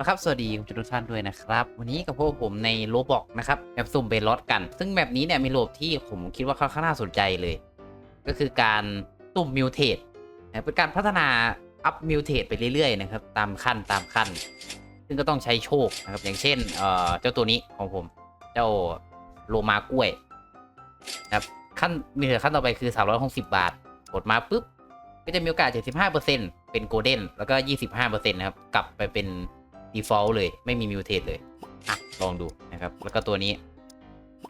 นะครับ สวัสดีคุณผู้ชมทุกท่านด้วยนะครับ วันนี้กับพวกผมในโลบอกนะครับแบบสุ่มเบลลอตกัน ซึ่งแบบนี้เนี่ยมีโลบที่ผมคิดว่าค่อนข้างน่าสนใจเลย ก็คือการตุ่มมิวเทสเป็นการพัฒนาอัพมิวเทสไปเรื่อยๆนะครับตามขั้นตามขั้น ซึ่งก็ต้องใช้โชคนะครับอย่างเช่นเอ่อเจ้าตัวนี้ของผม เจ้าโลมากล้วยนะครับขั้นมีเหลือขั้นต่อไปคือ 360 บาทกดมาปุ๊บก็จะมีโอกาส 75%เป็นโกลเด้นแล้วก็ 25%นะครับกลับไปเป็น default เลยไม่มีมิวเทสเลยอะลองดูนะครับ แล้วก็ตัวนี้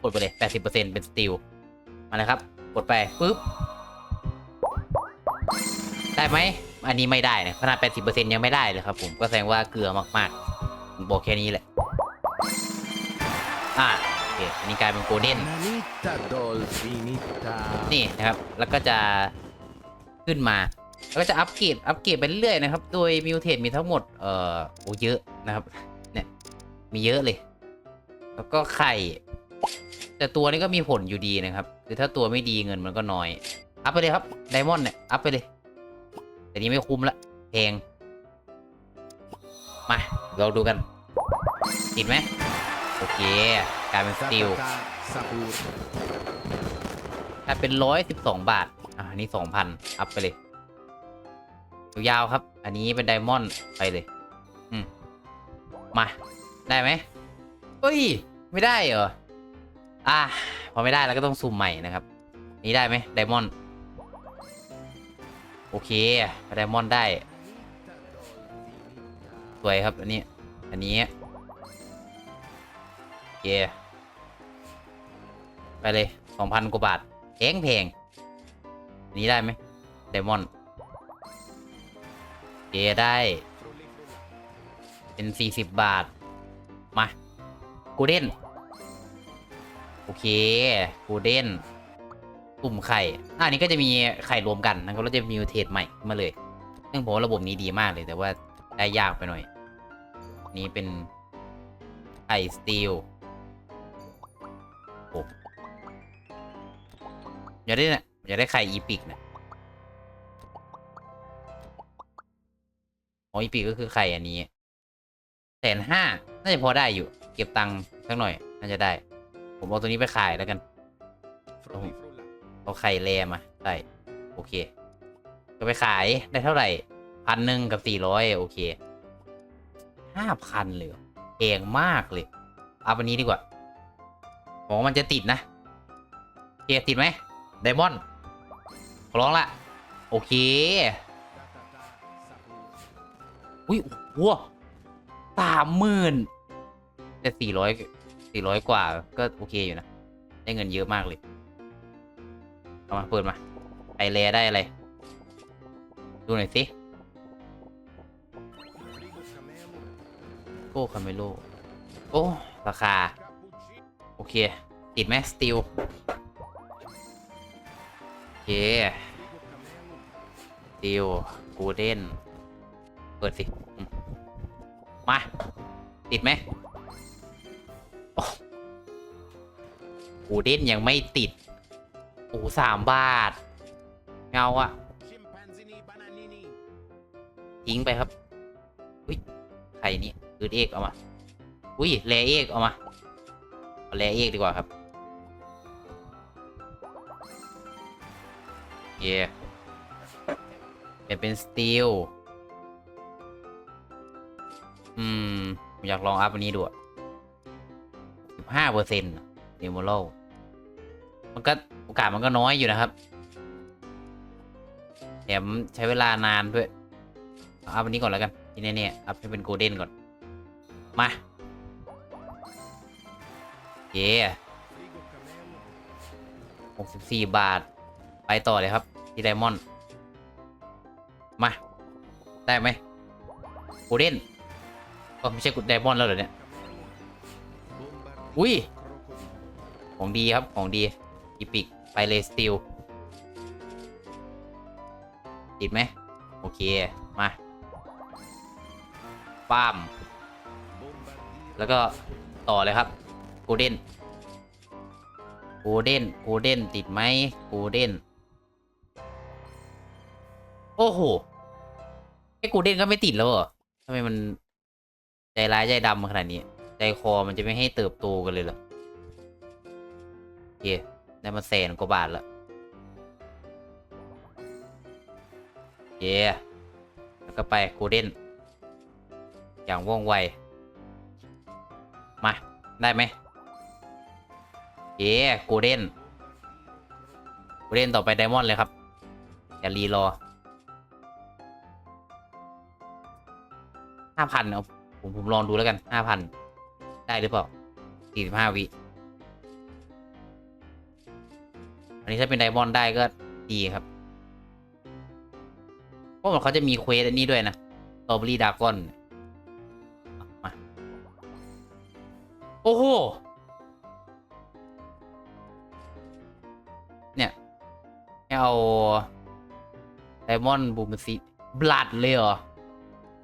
กดไปเลย 80%เป็นสตีลมาเลยครับ กดไปปุ๊บ ได้ไหม อันนี้ไม่ได้นะขนาด 80%ยังไม่ได้เลยครับผมก็แสดงว่าเกลือมากๆผมบอกแค่นี้แหละอะโอเคอันนี้กลายเป็นโกลเด้นนี่นะครับ แล้วก็จะขึ้นมา แล้วก็จะอัปเกรดอัปเกรดไปเรื่อยๆนะครับ โดยมิวเทสมีทั้งหมด เอ่อโอ้เยอะ นะครับ เนี่ย มีเยอะเลย แล้วก็ไข่ แต่ตัวนี้ก็มีผลอยู่ดีนะครับ คือถ้าตัวไม่ดีเงินมันก็น้อย อัพไปเลยครับ ไดมอนด์เนี่ย อัพไปเลย แต่นี้ไม่คุ้มละแพง มา เราดูกัน ติดไหม โอเค กลายเป็นสติล Tatata sapur. ถ้าเป็นร้อยสิบสองบาท อะอันนี้สองพันอัพไปเลย ยาวครับ อันนี้เป็นไดมอนด์ไปเลย อืม มาได้ไหมเฮ้ย ไม่ได้เหรอ อะพอไม่ได้แล้วก็ต้องซูมใหม่นะครับ นี้ได้ไหมไดมอนด์โอเคไดมอนด์ได้ สวยครับ อันนี้ อันนี้โอเคไปเลยสองพันกว่าบาทแพงแพงนี้ได้ไหมไดมอนด์เอได้ เป็นสี่สิบาท มากูเด้นโอเคกูเด้นปุ่มไข่อันนี้ก็จะมีไข่รวมกันนะครับแล้วจะมีเทสใหม่มาเลย ซึ่งผมว่าระบบนี้ดีมากเลยแต่ว่าได้ยากไปหน่อย นี้เป็นไข่สตีลโอ้อยากได้เนี่ยอยากได้ไข่อีพิกนะอ๋ออีพิกก็คือไข่อันนี้ แสนห้าน่าจะพอได้อยู่ เก็บตังค์สักหน่อย น่าจะได้ ผมเอาตัวนี้ไปขายแล้วกัน Frulli frulla. เอาไข่แรมาใช่โอเค ก็ไปขายได้เท่าไหร่พันหนึ่งกับสี่ร้อยโอเคห้าพันเลยเหรอแพงมากเลย เอาวันนี้ดีกว่าบอกว่ามันจะติดนะโอเคติดไหมไดมอนด์ขอร้องละ โอเค Tatata sapur. อุ้ยวัว สามหมื่นแต่สี่ร้อยสี่ร้อยกว่าก็โอเคอยู่นะ ได้เงินเยอะมากเลย เอามาเปิดมาไอแลได้อะไร ดูหน่อยสิโก้คาเมโลโอ้ราคา โอเค ติดไหมสตีลโอเคสตีลกูเด้น เปิดสิ มมา ติดไหมโอ้กูเด้นยังไม่ติดโอ้สามบาท เงาอะ Scimpanzini bananini. ทิ้งไปครับ อุ้ยไข่นี้อืดเอกเอามา อุ้ยแลเอกเอามาเอาแลเอกดีกว่าครับ เย่เปลี่ยนเป็นสตีล อืม อยากลองอัพอันนี้ดูสิบห้าเปอร์เซ็นต์เดโมโลมันก็โอกาสมันก็น้อยอยู่นะครับแถมใช้เวลานานด้วย เอาอัพอันนี้ก่อนแล้วกันที่แน่ๆอัพให้เป็นโกลเด้นก่อน มา เย่หกสิบสี่บาท ไปต่อเลยครับ ที่ไดมอนด์ มา ได้ไหมโกลเด้น ก็ไม่ใช่กุดไดมอนด์แล้วเหรอเนี่ย อุ้ย ของดีครับ ของดี อีพิก ไปเลยสติล ติดไหม โอเค มาปามแล้วก็ต่อเลยครับ โกลเด้น โกลเด้น โกลเด้น ติดไหมโกลเด้น โอ้โห ไอ้โกลเด้นก็ไม่ติดแล้วเหรอทำไมมัน ใจร้ายใจดำขนาดนี้ ใจคอมันจะไม่ให้เติบโตกันเลยเหรอโอเคได้มาแสนกว่าบาทแล้วเย่แล้วก็ไปโกลเด้น อย่างว่องไว มา ได้ไหมเย่โกลเด้นโกลเด้นต่อไปไดมอนด์เลยครับ อย่ารีรอห้าพันเอา ผมผมลองดูแล้วกันห้าพันได้หรือเปล่าสี่สิบห้าวิอันนี้ถ้าเป็นไดมอนด์ได้ก็ดีครับเพราะมือนเขาจะมีเควสอันนี้ด้วยนะตอเบอรี่ดากอนมาโอ้โหเนี่ยให้เอาไดมอนด์บูมซีบลัดเลยเหรอ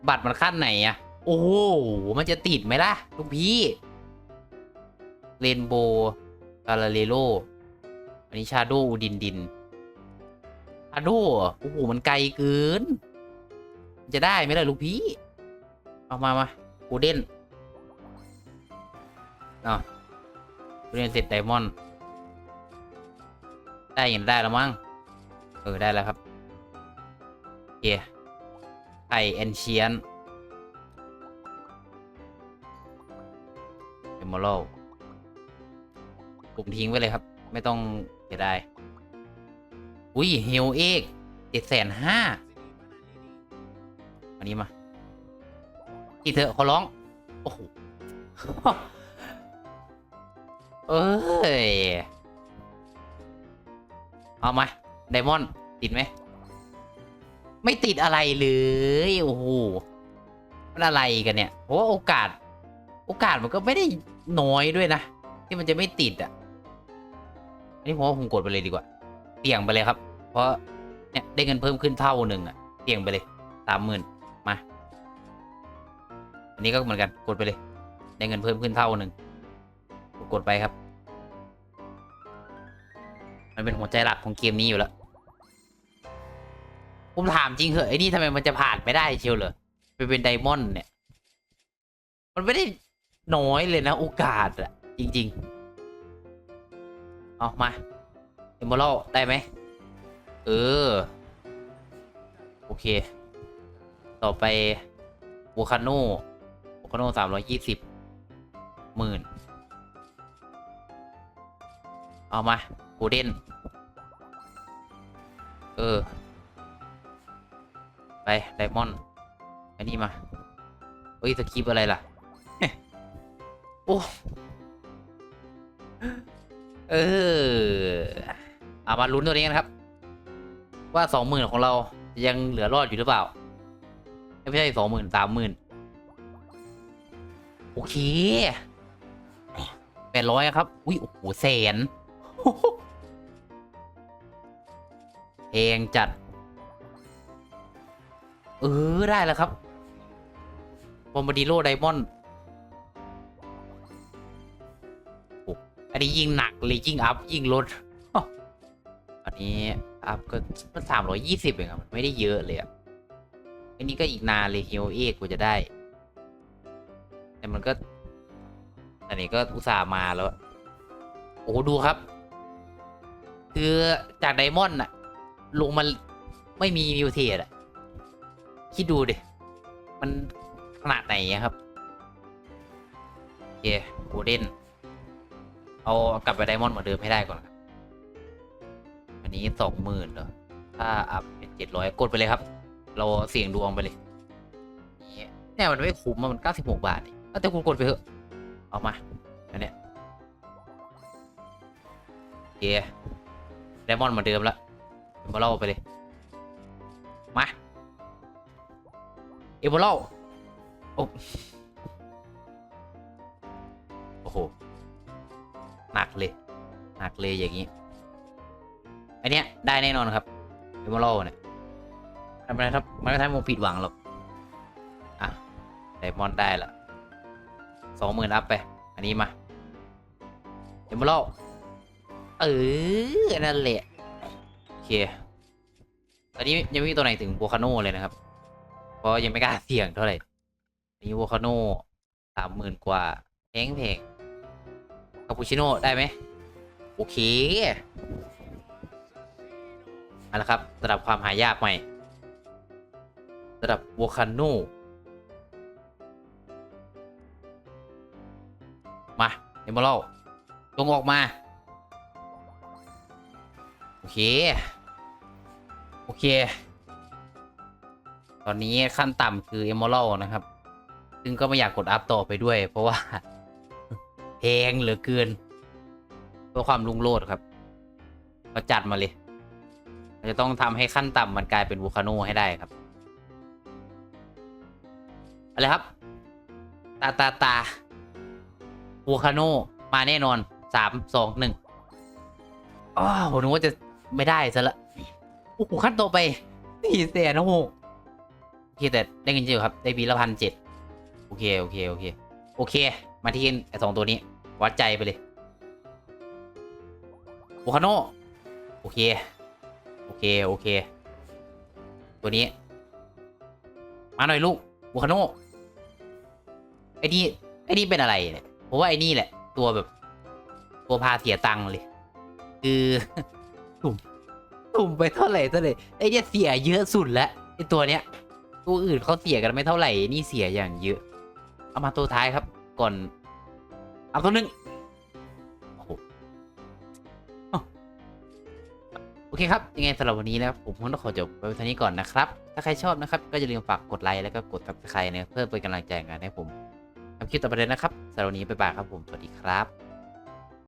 บัตรมันขั้นไหนอะ โอ้โห มันจะติดไหมล่ะ ลูกพี่เรนโบว์กาลาเลโลอันนี้ชาโดอูดินดินชาโดโอ้โห มันไกลเกิน จะได้ไหมล่ะลูกพี่ เอามามากูเด่นเอากูเด่นเสร็จไดมอนด์ได้ยังได้แล้วมั้ง เออ ได้แล้วครับ โอเคไข่เอนเชียน อมอรัลผมทิ้งไว้เลยครับ ไม่ต้องเสียดายอุ้ยเฮลเอกเจ็ดแสนห้าอันนี้มาที่เถอขอร้อง โอ้โหเอ้ย เอามาไดมอนด์ติดไหม ไม่ติดอะไรเลย โอ้โห มันอะไรกันเนี่ย เพราะว่าโอกาส โอกาสมันก็ไม่ได้ น้อยด้วยนะ ที่มันจะไม่ติดอะอันนี้ผมว่าผมกดไปเลยดีกว่าเสี่ยงไปเลยครับ เพราะเนี่ยได้เงินเพิ่มขึ้นเท่าหนึ่งอะเสี่ยงไปเลยสามหมื่นมา อันนี้ก็เหมือนกันกดไปเลย ได้เงินเพิ่มขึ้นเท่าหนึ่งกดไปครับ มันเป็นหัวใจหลักของเกมนี้อยู่แล้วผมถามจริงเหอะไอ้นี่ทำไมมันจะผ่านไม่ได้เชียวเหรอไปเป็นไดมอนด์เนี่ย มันไม่ได้ น้อยเลยนะโอกาสอะจริง ๆ เอามาเอมเบอรัลได้ไหม เออ โอเค ต่อไปโวคาโนโวคาโนสามร้อยยี่สิบหมื่นเอามากูเดนเออ ไป ไดมอนด์อันนี้มา เฮ้ยสคริปอะไรล่ะ โอ้เออเอามาลุ้นตัวนี้กันครับ ว่าสองหมื่นของเรายังเหลือรอดอยู่หรือเปล่า ไม่ใช่สองหมื่นสามหมื่นโอเคแปดร้อยครับ อุ้ยโอ้โหแสนเพลงจัด เออ ได้แล้วครับบอมบาดิโลไดมอนด์ อันนี้ยิงหนักเลยยิงอัพยิงลดอันนี้อัพก็มันสามร้อยยี่สิบเองอะมันไม่ได้เยอะเลยอะอันนี้ก็อีกนานเลยเฮลเอกกว่าจะได้ แต่มันก็ อันนี้ก็อุตส่าห์มาแล้ว โอ้ดูครับ คือจากไดมอนด์อะลงมาไม่มีมิวเทสอะคิดดูดิ มันขนาดไหนอะครับ โอเคโกเด้น เอากลับไปไดมอนด์เหมือนเดิมให้ได้ก่อนครับ อันนี้สองหมื่นเหรอ ถ้าอัพเป็นเจ็ดร้อยกดไปเลยครับ เราเสี่ยงดวงไปเลยเนี่ยมันไม่คุ้มมันเก้าสิบหกบาทแต่คุณกดไปเถอะ เอามา อันเนี้ยโอเคไดมอนด์เหมือนเดิมละเอ็มเบอร์ไปเลย มา เอเบอร์โอ้ หนักเลยหนักเลยอย่างนี้อันเนี้ยได้แน่นอนครับเอ็มเบอร์เนี่ยทำไมครับมันไม่ทำให้ผมผิดหวังหรอกอะไดมอนด์ได้ละสองหมื่นอัพไป อันนี้มาเอ็มเบอร์เออนั่นแหละโอเคตอนนี้ยังไม่มีตัวไหนถึงโวคาโนเลยนะครับ เพราะยังไม่กล้าเสี่ยงเท่าไหร่อันนี้โวคาโนสามหมื่นกว่าแพงแพง คาปูชิโน่ได้ไหมโอเคมาล้วครับระดับความหายากใหม่ระดับวอคาโนมาเอมเบลลงออกมา โอเค โอเค ตอนนี้ขั้นต่ำคือ Emerald นะครับ ซึ่งก็ไม่อยากกดอัพต่อไปด้วย เพราะว่า แพงเหลือเกิน เพื่อความรุ่งโรจน์ครับก็จัดมาเลยเราจะต้องทำให้ขั้นต่ำมันกลายเป็นวูคาโนให้ได้ครับอะไรครับ ตาตาตาวูคาโนมาแน่นอนสามสองหนึ่งอ๋อผมนึกว่าจะไม่ได้ซะละโอ้โหขั้นต่อไปสี่แสนหกโอเคแต่ได้เงินเยอะครับ ได้ปีละพันเจ็ดโอเค โอเค โอเค โอเค มาที่ไอ้สองตัวนี้ วัดใจไปเลยโอคาโนโอเค โอเค โอเค ตัวนี้ มาหน่อยลูกโอคาโนไอ้นี่ไอ้นี่เป็นอะไรเนี่ยผมว่าไอ้นี่แหละ ตัวแบบ ตัวพาเสียตังค์เลย คือตุ่มตุ่มไปเท่าไหร่เท่าไหร่ไอ้เนี่ยเสียเยอะสุดแล้วไอ้ตัวเนี้ย ตัวอื่นเขาเสียกันไม่เท่าไหร่นี่เสียอย่างเยอะ เอามาตัวท้ายครับ ก่อน เอาตัวหนึงโอ้โหโอเคครับ ยังไงสำหรับวันนี้นะครับผมคงต้องขอจบไว้เท่านี้ก่อนนะครับ ถ้าใครชอบนะครับ ก็อย่าลืมฝากกดไลค์แล้วก็กด subscribe นะเพื่อเป็นกำลังใจงานให้ผมทำคลิปต่อไปเลยนะครับสำหรับวันนี้บ๊ายบายครับผมสวัสดีครับ